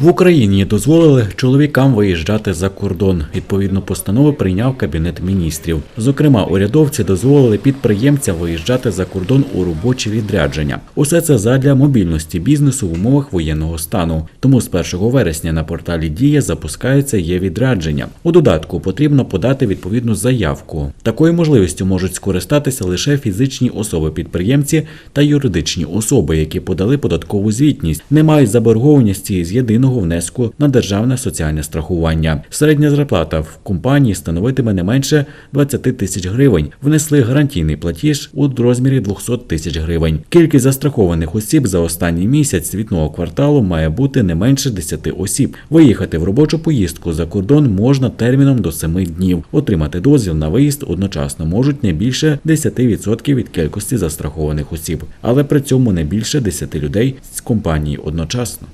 В Україні дозволили чоловікам виїжджати за кордон. Відповідну постанову прийняв кабінет міністрів. Зокрема, урядовці дозволили підприємцям виїжджати за кордон у робочі відрядження. Усе це задля мобільності бізнесу в умовах воєнного стану. Тому з 1 вересня на порталі Дія запускається є відрядження. У додатку потрібно подати відповідну заявку. Такою можливістю можуть скористатися лише фізичні особи-підприємці та юридичні особи, які подали податкову звітність, не мають заборгованості з єдиного внеску на державне соціальне страхування. Середня зарплата в компанії становитиме не менше 20 тисяч гривень. Внесли гарантійний платіж у розмірі 200 тисяч гривень. Кількість застрахованих осіб за останній місяць звітного кварталу має бути не менше 10 осіб. Виїхати в робочу поїздку за кордон можна терміном до 7 днів. Отримати дозвіл на виїзд одночасно можуть не більше 10% від кількості застрахованих осіб, але при цьому не більше 10 людей з компанії одночасно.